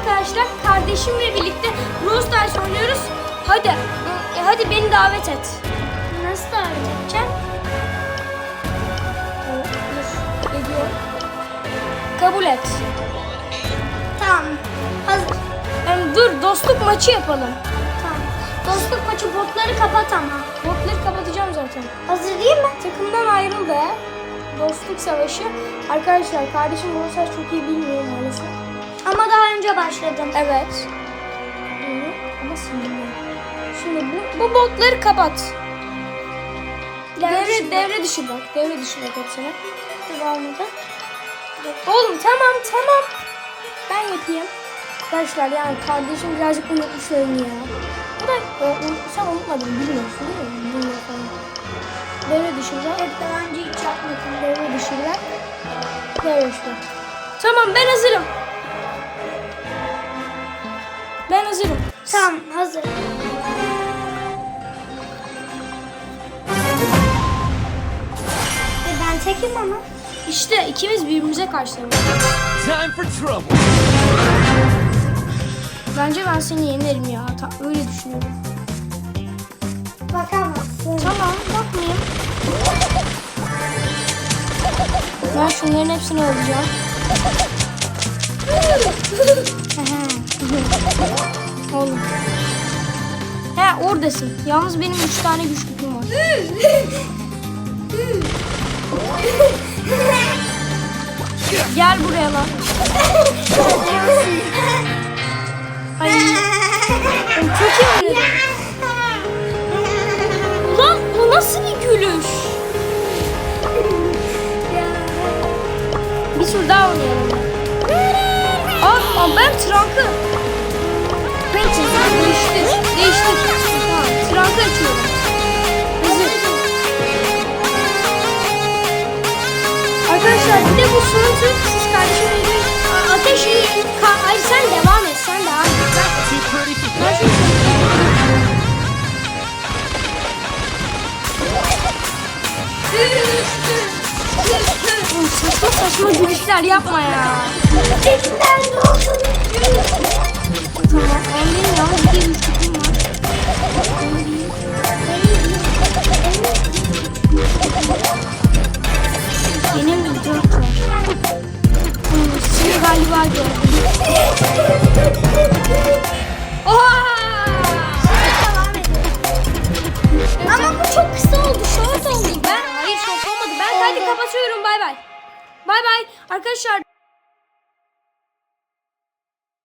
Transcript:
arkadaşlar kardeşimle birlikte Brawl oynuyoruz. Hadi. E, hadi beni davet et. Nasıl davet edeceğim? Tamam, dur. Ediyor. Kabul et. Tamam. Hazır. Yani dur dostluk maçı yapalım. Tamam. Dostluk maçı botları kapat ama. Botları kapatacağım zaten. Hazır değil mi? Takımdan ayrıldı. Dostluk savaşı. Arkadaşlar kardeşim Brawl Stars çok iyi bilmiyor maalesef. Ama daha önce başladım. Evet. Ama şimdi. Şimdi bu, bu botları kapat. Devre, devre dışı bak. Devre dışı bak hepsine. Dur olmadı. Oğlum tamam tamam. Ben yapayım. Arkadaşlar yani kardeşim birazcık unutmuş oyunu ya. Bu da sen unutmadın bilmiyorsun değil mi? Falan. Devre dışı bak. Evet daha önce hiç yapmadım. Devre dışı bak. Devre dışı bak. Tamam ben hazırım. Ben hazırım. Tamam hazır. E ben tekim ama. İşte ikimiz birbirimize karşılarız. Time for trouble. Bence ben seni yenerim ya. Ta- öyle düşünüyorum. Bakamazsın. Tamam bakmayayım. Ben şunların hepsini alacağım. Oğlum. He oradasın. Yalnız benim üç tane güç küpüm var. Gel buraya lan. Ay. Çok iyi oynadım. Ulan bu nasıl bir gülüş? Bir tur daha oynayalım. Aa, aa ben Trank'ı. Değiştir. Değiştir. Tamam. Trank'ı açıyorum. Hazır. Arkadaşlar bir de bu tur siz kardeşimle Aa, ateş iyi. Ka- Ay sen devam et. Sen devam et. Oğlum saçma saçma gülüşler yapma ya. Tekinden ne oldu? Tamam galiba gördüm. Oha! Ama bu çok kısa oldu. Short oldu. Ben hayır şok olmadı. Ben hadi kapatıyorum. Bay bay. Bay bay. Arkadaşlar